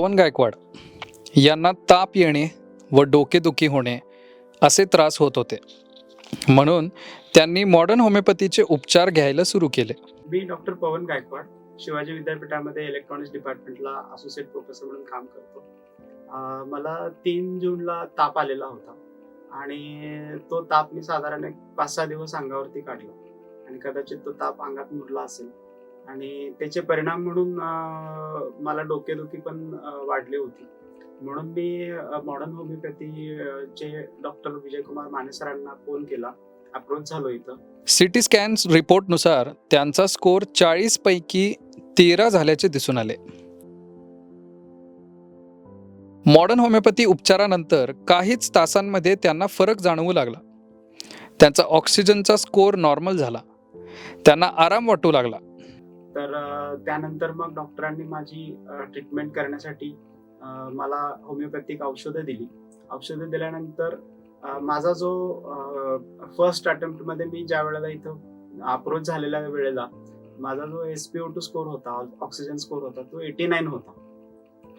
पवन गायकवाड यांना ताप येणे व डोकेदुखी होणे असे त्रास होत होते. म्हणून त्यांनी मॉडर्न होमिओपॅथीचे उपचार घ्यायला सुरू केले. मी डॉक्टर पवन गायकवाड शिवाजी विद्यापीठामध्ये इलेक्ट्रॉनिक्स डिपार्टमेंटला असोसिएट प्रोफेसर म्हणून काम करतो. मला तीन जूनला ताप आलेला होता आणि तो ताप मी साधारण एक पाच सहा दिवस अंगावरती काढला आणि कदाचित तो ताप अंगात मुरला असेल. आणि त्याचे परिणाम म्हणून मला डोकेदुखी पण वाढली होती. म्हणून मी मॉडर्न होमिओपॅथी चे डॉक्टर विजयकुमार माने सरांना फोन केला. अप्रोच झालो इथं. सी टी स्कॅन रिपोर्टनुसार त्यांचा स्कोअर चाळीस पैकी तेरा झाल्याचे दिसून आले. मॉडर्न होमिओपॅथी उपचारानंतर काहीच तासांमध्ये त्यांना फरक जाणवू लागला. त्यांचा ऑक्सिजनचा स्कोअर नॉर्मल झाला. त्यांना आराम वाटू लागला. तर त्यानंतर मग डॉक्टरांनी माझी ट्रीटमेंट करण्यासाठी मला होमिओपॅथिक औषधं दिली. औषधं दिल्यानंतर माझा जो फर्स्ट अटेम्प्टमध्ये मी ज्या वेळेला इथं अप्रोच झालेल्या वेळेला माझा जो S P O two score होता ऑक्सिजन स्कोर होता तो एटी नाईन होता.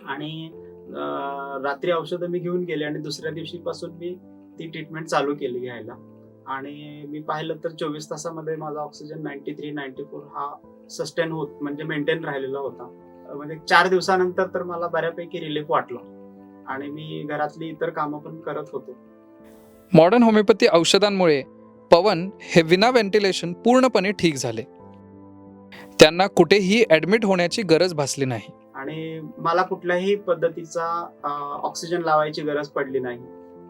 आणि रात्री औषधं मी घेऊन गेले आणि दुसऱ्या दिवशीपासून मी ती ट्रीटमेंट चालू केली घ्यायला. आणि मी पाहिलं तर चोवीस तासामध्ये माझा oxygen ninety three ninety four हा सस्टेन होत म्हणजे मेंटेन राहिलेला होता. म्हणजे चार दिवसानंतर तर मला बऱ्यापैकी रिलीफ वाटला. आणि मी घरातली इतर कामं पण करत होतो. मॉडर्न होमिओपॅथी औषधांमुळे पवन हे विना व्हेंटिलेशन पूर्णपणे ठीक झाले. त्यांना कुठेही ॲडमिट होण्याची गरज भासली नाही. आणि मला कुठल्याही पद्धतीचा ऑक्सिजन लावायची गरज पडली नाही.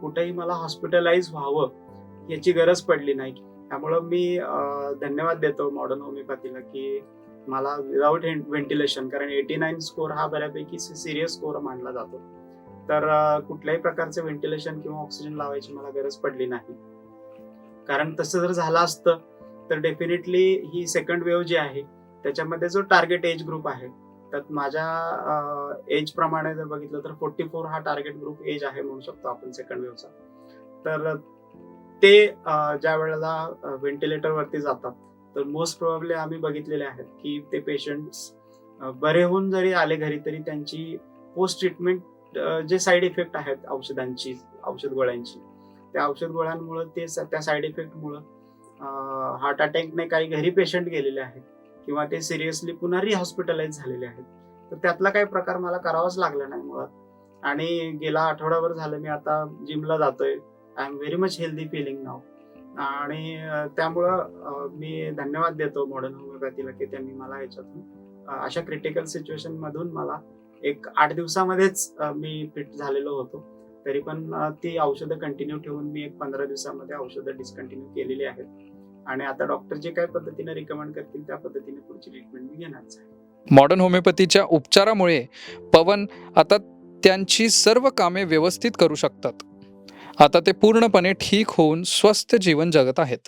कुठेही मला हॉस्पिटलाइज व्हावं याची गरज पडली नाही. त्यामुळं मी धन्यवाद देतो मॉडर्न होमिओपॅथीला की मला विदाऊट व्हेंटिलेशन कारण एटी नाईन स्कोर हा बऱ्यापैकी सिरियस स्कोर मानला जातो. तर कुठल्याही प्रकारचे व्हेंटिलेशन किंवा ऑक्सिजन लावायची मला गरज पडली नाही. कारण तसं जर झालं असतं तर डेफिनेटली ही सेकंड वेव्ह जी आहे त्याच्यामध्ये जो टार्गेट एज ग्रुप आहे तर माझ्या एज प्रमाणे जर बघितलं तर फोर्टी फोर हा टार्गेट ग्रुप एज आहे म्हणू शकतो आपण सेकंड वेव्हचा तर ते ज्या वेळेला व्हेंटिलेटरवरती जातात तर मोस्ट प्रोबेबली आम्ही बघितलेले आहेत की ते पेशंट्स बरे होऊन जरी आले घरी तरी त्यांची पोस्ट ट्रीटमेंट जे साईड इफेक्ट आहेत औषधांची औषध गोळ्यांची त्या औषध गोळ्यांमुळे ते स- त्या साईड इफेक्टमुळं हार्ट अटॅकने काही घरी पेशंट गेलेले आहेत किंवा ते सिरियसली पुन्हा रिहॉस्पिटलाइज झालेले आहेत. तर त्यातला काही प्रकार मला करावाच लागला नाही मुळात. आणि गेला आठवडाभर झालं मी आता जिमला जातोय. I am very much healthy feeling now आणि त्यामुळं मी धन्यवाद देतो मॉडर्न होमिओपॅथीला की त्यांनी मला याच्यातून अशा क्रिटिकल सिच्युएशन मधून मला एक आठ दिवसामध्येच मी फिट झालेलो होतो. तरी पण ती औषधं कंटिन्यू ठेवून मी एक पंधरा दिवसामध्ये औषधं डिस्कंटिन्यू केलेली आहेत. आणि आता डॉक्टर जे काही पद्धतीने रिकमेंड करतील त्या पद्धतीने पुढची ट्रीटमेंट मी घेणारच आहे. मॉडर्न होमिओपॅथीच्या उपचारामुळे पवन आता त्यांची सर्व कामे व्यवस्थित करू शकतात. आता ते पूर्णपणे ठीक होऊन स्वस्थ जीवन जगत आहेत.